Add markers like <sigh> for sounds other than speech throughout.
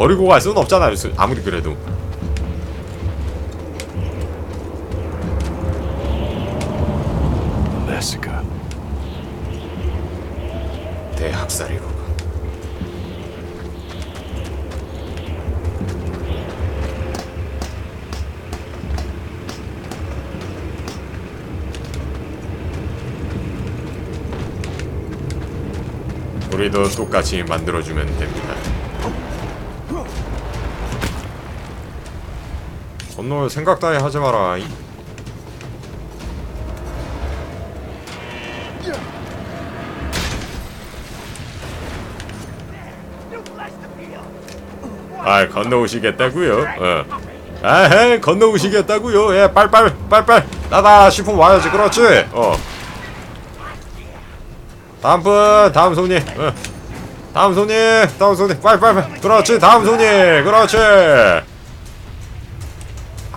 버리고 갈 수는 없잖아요 아무리 그래도. 대학살이로군 우리도 똑같이 만들어주면 됩니다 건널 생각 따위 하지 마라 이. 아 건너오시겠다고요? 어. 아헤 건너오시겠다고요? 예 빨빨 빨빨 나다 싶으면 와야지 그렇지? 어. 다음 분 다음 손님 어. 다음 손님 다음 손님 빨빨빨 그렇지 다음 손님 그렇지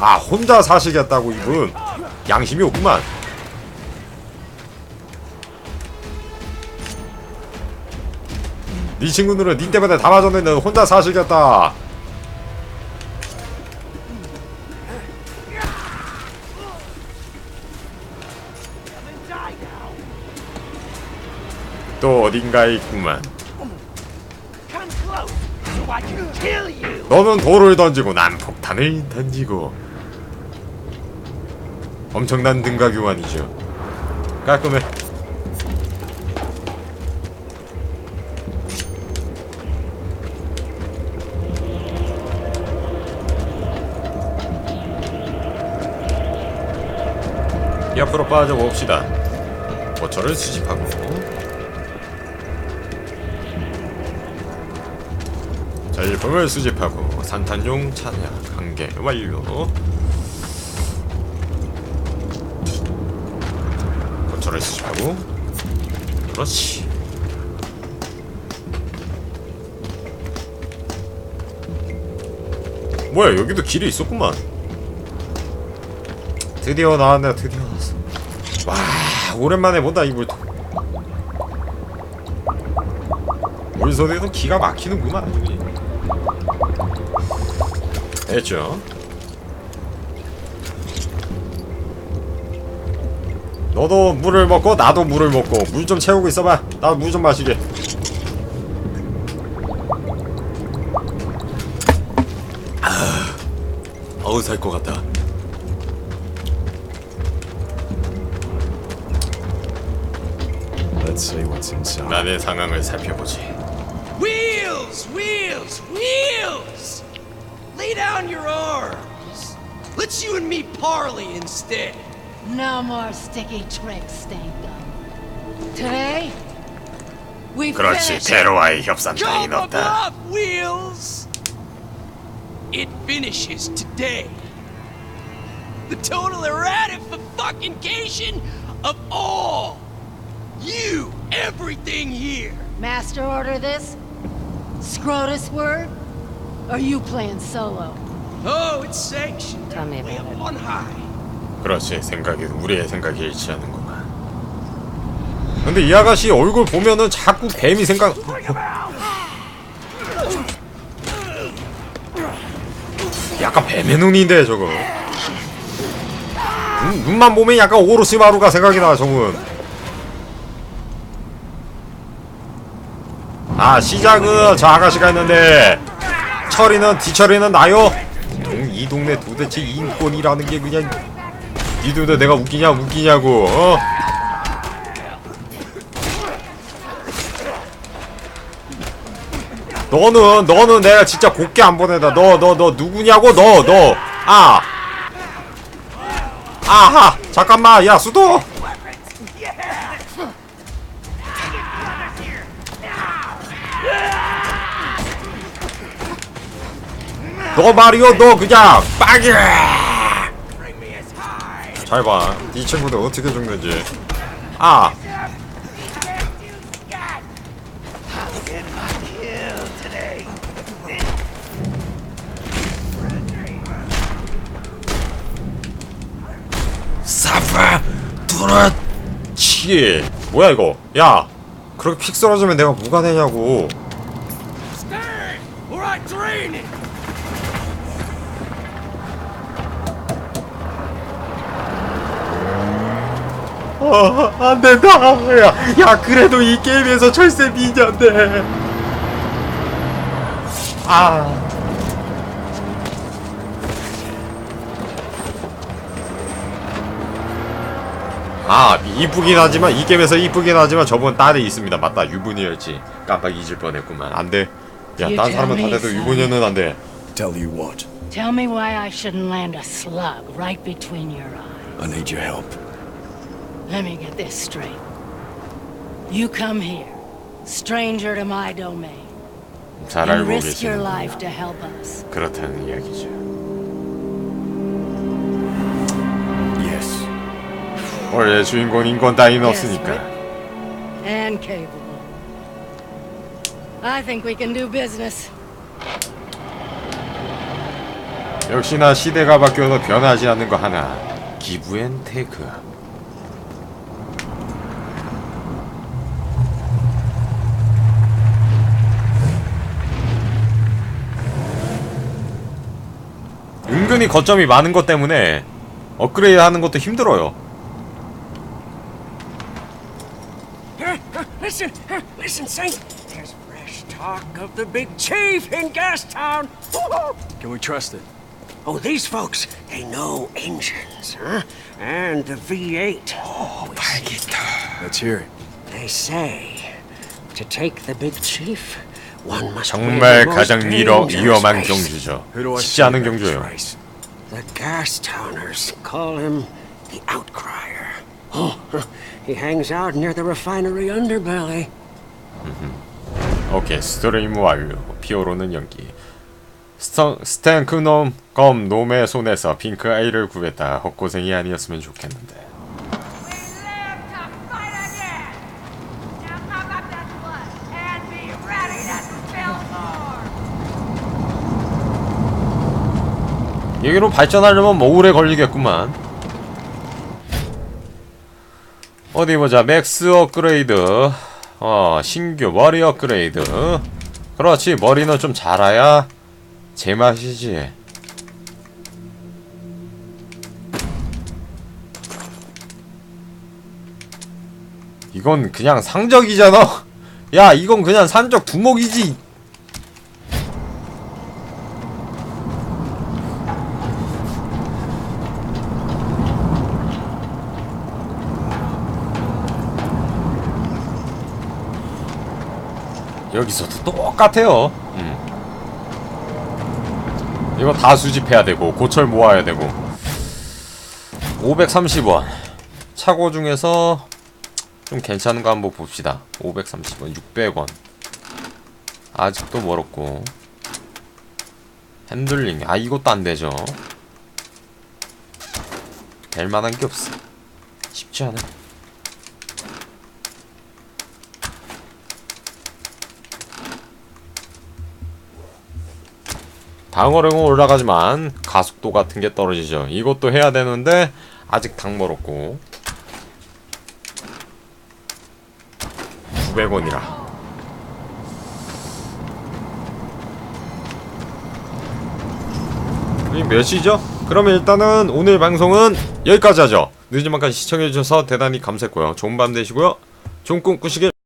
아 혼자 사시겠다고 이분. 양심이 없구만. 네 친구들은 니 때문에 다 맞았는데 너 혼자 사시겠다. 또 어딘가에 있구만. 너는 돌을 던지고 난 폭탄을 던지고 엄청난 등가 교환이죠. 깔끔해. 옆으로 빠져 봅시다. 보초를 수집하고. 전리품을 수집하고 산탄용 찬약 한개 완료 수집하고. 그렇지. 뭐야 여기도 길이 있었구만. 드디어 나왔네 드디어 나왔어. 와 오랜만에 본다 이 물통 물소리도 기가 막히는구만 아주 그냥. 됐죠 너도 물을 먹고 나도 물을 먹고 물 좀 채우고 있어봐 나 물 좀 마시게 아, 어우 살 것 같다 Let's see what's inside. 남의 상황을 살펴보지 Wheels, wheels, wheels. Lay down your arms. Let's you and me parley instead. No more sticky tricks, Stink Gun. Today, we 그렇지 finish. 테러와의 협상 따윈 Come 없다 up, Wheels. It finishes today. The total erratification of all. You, everything here. Master order this? Scrotus word? Or you playing solo? Oh, it's sanctioned. Tell me Way about up it. on high. 그렇지. 생각이 우리의 생각이 일치하는구만. 근데 이 아가씨 얼굴 보면은 자꾸 뱀이 생각 약간 뱀의 눈인데 저거. 눈, 눈만 보면 약간 오로시마루가 생각이 나 저분. 아 시작은 저 아가씨가 했는데 처리는 뒤처리는 나요. 동, 이 동네 도대체 인권이라는 게 그냥 니들도 내가 웃기냐 웃기냐고 어? 너는 너는 내가 진짜 곱게 안 보내다. 너 너 너 누구냐고? 너 너 아. 아하. 잠깐만. 야 수도. 너 말이요. 너 그냥 빠기 잘 봐 이 친구들 어떻게 죽는지. 아! 사파 두라치 뭐야 이거? 야 그렇게 픽 쓰러지면 내가 뭐가 되냐고 어, 안 된다. 야, 야, 그래도 이 게임에서 철새 미녀인데. 아. 아, 이쁘긴 하지만 이 게임에서 이쁘긴 하지만 저분 딸이 있습니다. 맞다. 유부녀였지. 깜빡 잊을 뻔했구만. 안 돼. 야, 딴 사람은 다 돼도. 유부녀는 안 돼. Tell you what, Tell me why I shouldn't land a slug right between your eyes. I need your help. Let me get this straight. You come here, stranger to my domain, 잘 and 알고 risk your 계시는 life to help us. 그렇다는 이야기죠. Yes. 원래 주인공 인권 따위는 없으니까. And capable. I think we can do business. 역시나 시대가 바뀌어도 변하지 않는 거 하나. 기부앤 테이크. 은근히 거점이 많은 것 때문에 업그레이드 하는 것도 힘들어요. Listen, listen, Saint. There's fresh talk of the big chief in Gastown. Can we trust it? Oh, these folks, they know engines, huh? And the V8. Oh, Let's hear it. They say to take the big chief, one must win 정말 가장 위험한. 경주죠. 쉽지 않은 경주예요. The Gastowners call him the Outcrier. Oh, he hangs out near the refinery underbelly. 오케이 스트리임 완료 피오로는 연기 스터, 스탱크놈 검 놈의 손에서 핑크 아이를 구했다 헛고생이 아니었으면 좋겠는데 여기로 발전하려면 뭐 오래 걸리겠구만. 어디 보자. 맥스 업그레이드. 어 신규 머리 업그레이드. 그렇지. 머리는 좀 자라야 제맛이지. 이건 그냥 상적이잖아. <laughs> 야 이건 그냥 산적 두목이지 여기서도 똑같아요. 음. 이거 다 수집해야 되고 고철 모아야 되고. 530원. 차고 중에서 좀 괜찮은 거 한번 봅시다. 530원 600원. 아직도 멀었고. 핸들링. 아 이것도 안 되죠. 될 만한 게 없어. 쉽지 않아 방어력은 올라가지만 가속도 같은 게 떨어지죠. 이것도 해야 되는데 아직 당 멀었고 900원이라 이 몇이죠? 그러면 일단은 오늘 방송은 여기까지 하죠. 늦은 밤까지 시청해주셔서 대단히 감사했고요. 좋은 밤 되시고요. 좋은 꿈 꾸시길